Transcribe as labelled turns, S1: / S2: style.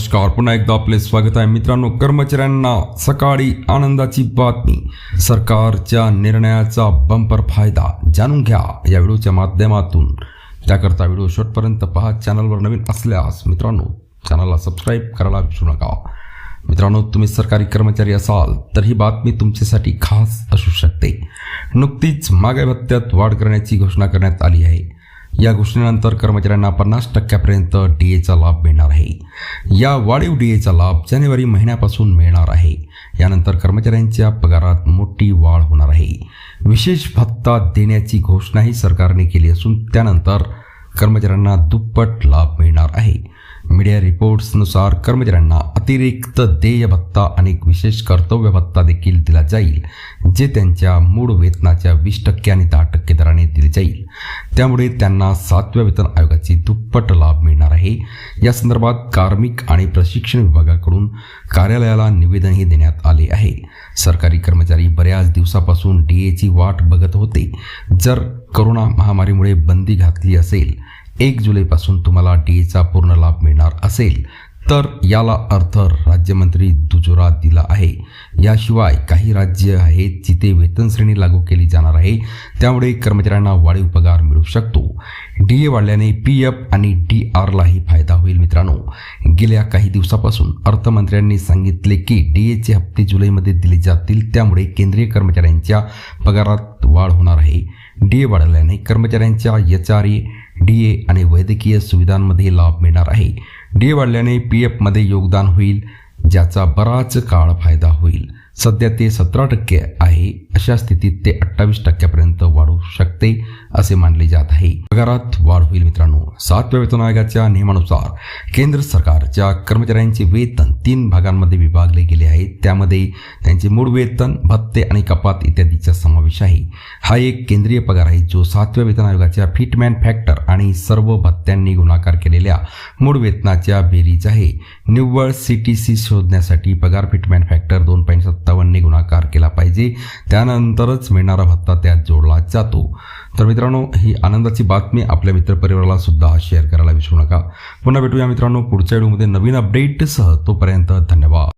S1: नमस्कार पुन्हा एकदा आपले स्वागत आहे. मित्रांनो कर्मचाऱ्यांना सकाळी आनंदाची बातमी. सरकारच्या निर्णयाचा बंपर फायदा जाणून घ्या या व्हिडिओच्या माध्यमातून. त्याकरता व्हिडिओ शेवटपर्यंत पहा. चॅनलवर नवीन असल्यास मित्रांनो चॅनलला सबस्क्राईब करायला विसरू नका. मित्रांनो तुम्ही सरकारी कर्मचारी असाल तर ही बातमी तुमच्यासाठी खास असू शकते. नुकतीच मागे भत्त्यात वाढ करण्याची घोषणा करण्यात आली आहे. या घोषणेनंतर कर्मचाऱ्यांना पन्नास टक्क्यापर्यंत डी एचा लाभ मिळणार आहे. या वाढीव डी एचा लाभ जानेवारी महिन्यापासून मिळणार आहे. यानंतर कर्मचाऱ्यांच्या पगारात मोठी वाढ होणार आहे. विशेष भत्ता देण्याची घोषणाही सरकारने केली असून त्यानंतर कर्मचाऱ्यांना दुप्पट लाभ मिळणार आहे. मीडिया रिपोर्ट्सनुसार कर्मचाऱ्यांना अतिरिक्त देय भत्ता आणि विशेष कर्तव्य भत्ता देखील दिला जाईल जे त्यांच्या मूळ वेतनाच्या वीस टक्के आणि दहा टक्के दराने दिले जाईल. त्यामुळे त्यांना सातव्या वेतन आयोगाची दुप्पट लाभ मिळणार आहे. या संदर्भात कार्मिक आणि प्रशिक्षण विभागाकडून कार्यालयाला निवेदनही देण्यात आले आहे. सरकारी कर्मचारी बऱ्याच दिवसापासून डी एची वाट बघत होते. जर करोना महामारीमुळे बंदी घातली असेल एक जुलैपासून तुम्हाला डी एचा पूर्ण लाभ मिळणार असेल तर याला अर्थ राज्यमंत्री दुजोरा दिला आहे. याशिवाय काही राज्य आहेत जिथे वेतन श्रेणी लागू केली जाणार आहे त्यामुळे कर्मचाऱ्यांना वाढीव पगार मिळू शकतो. डी ए वाढल्याने पी एफ आणि डी आरलाही फायदा होईल मित्रांनो. गेल्या काही दिवसापासून अर्थमंत्र्यांनी सांगितले की डी एचे हप्ते जुलैमध्ये दिले जातील त्यामुळे केंद्रीय कर्मचाऱ्यांच्या पगारात वाढ होणार आहे. डी ए वाढल्याने कर्मचाऱ्यांच्या H R A D A आणि वैद्यकीय सुविधांमध्ये लाभ मिळणार आहे. डी ए वाढल्याने पी एफमध्ये योगदान होईल ज्याचा बराच काळ फायदा होईल. सध्या ते सतरा टक्के आहे. अशा स्थितीत ते अठ्ठावीस टक्क्यापर्यंत वाढू शकते असे मानले जात आहे. पगारात वाढ होईल मित्रांनो. सातव्या वेतन आयोगाच्या नियमानुसार केंद्र सरकारच्या कर्मचाऱ्यांचे वेतन तीन भागांमध्ये विभागले गेले आहे. त्यामध्ये त्यांचे मूळ वेतन भत्ते आणि कपात इत्यादीचा समावेश आहे. हा एक केंद्रीय पगार आहे जो सातव्या वेतन आयोगाच्या फिटमॅन फॅक्टर आणि सर्व भत्त्यांनी गुणाकार केलेल्या मूळ वेतनाच्या बेरीज आहे. निव्वळ सी टी सी शोधण्यासाठी पगार फिटमॅन फॅक्टर दोन पॉईंट सत्तावन्नने गुणाकार केला पाहिजे. त्यानंतरच मिळणारा भत्ता त्यात जोडला जातो. तर मित्रांनो ही आनंदाची बातमी आपल्या मित्रपरिवाराला सुद्धा शेअर करायला विसरू नका. पुन्हा भेटूया मित्रांनो पुढच्या व्हिडिओमध्ये नवीन अपडेटसह तोपर्यंत धन्यवाद.